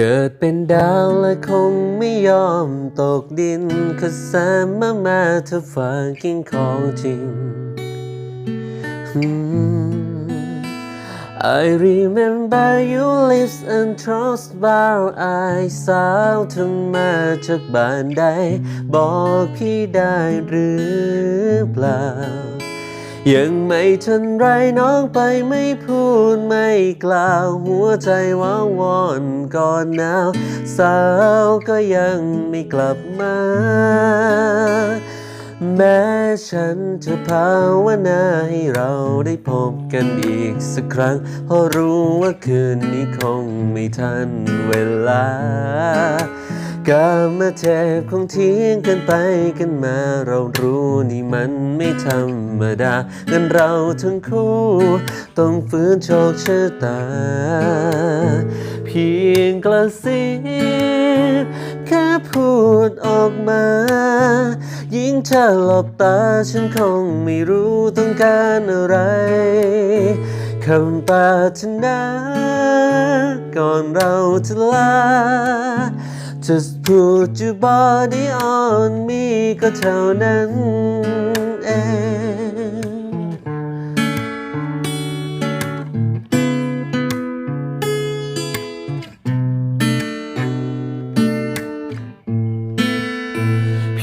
เกิดเป็นดาวและคงไม่ยอมตกดิน Cause I'm a matter fucking ของจริง I remember you lips and trust bar eyes สาวเธอมาจากบ้านใด บอกพี่ได้หรือเปล่า ยังไม่ทันไรน้องไปไม่พูดไม่กล่าว หัวใจว้าวอนก่อนหนาว สาวก็ยังไม่กลับมา แม้ฉันจะภาวนาให้เราได้พบกันอีกสักครั้ง เพราะรู้ว่าคืนนี้คงไม่ทันเวลา กามาเทพคงทิ้งกันไปกันมา เรารู้นี่มันไม่ธรรมดาเงินเราทั้งคู่ ต้องฝืนโชคชะตา เพียงกระซิบแค่พูดออกมา ยิ่งเธอหลบตาฉันคงไม่รู้ต้องการอะไรคำปรารถนาก่อนเราจะลา Just put your body on me ก็เท่านั้นเอง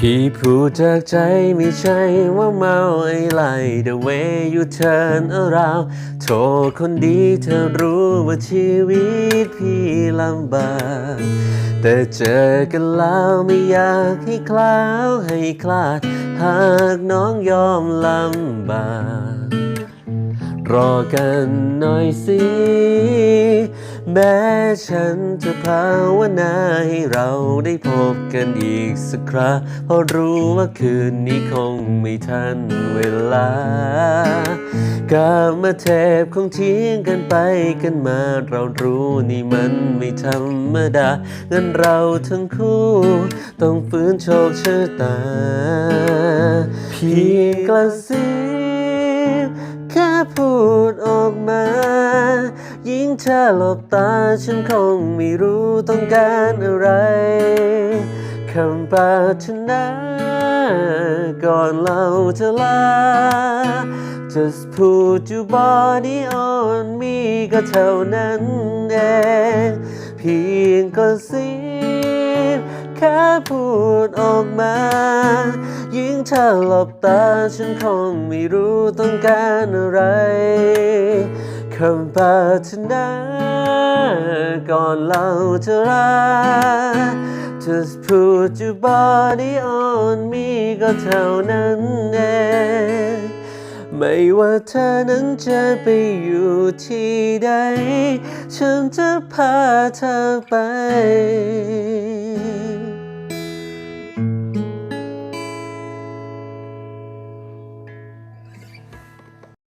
พี่พูดจากใจไม่ใช่ว่าเมาไอ้ไหล The way you turn around โทรคนดีเธอรู้ว่าชีวิตพี่ลำบาก แต่เจอกันแล้วไม่อยากให้คล้าวให้คลาด หากน้องยอมลำบาก รอกันหน่อยสิ แม้ฉันจะภาวนาให้เราได้พบกันอีกสักคราเพราะรู้ว่าคืนนี้คงไม่ทันเวลากามาเทพคงทิ้งกันไปกันมา เรารู้นี่มันไม่ธรรมดา งั้นเราทั้งคู่ ต้องฝืนโชคชะตา เพียงกระซิบ พูดออกมา ยิ่งเธอหลบตาฉันคงไม่รู้ต้องการอะไรคำปรารถนาก่อนเราจะลา Just put your body on me ก็เท่านั้นเองเพียงก็สิบ แค่พูดออกมา ยิ่งเธอหลบตาฉันคงไม่รู้ต้องการอะไรคำปรารถนาก่อนเราจะลา Just put your body on me ก็เท่านั้นเองไม่ว่าเธอนั้นจะไปอยู่ที่ใด ฉันจะพาเธอไป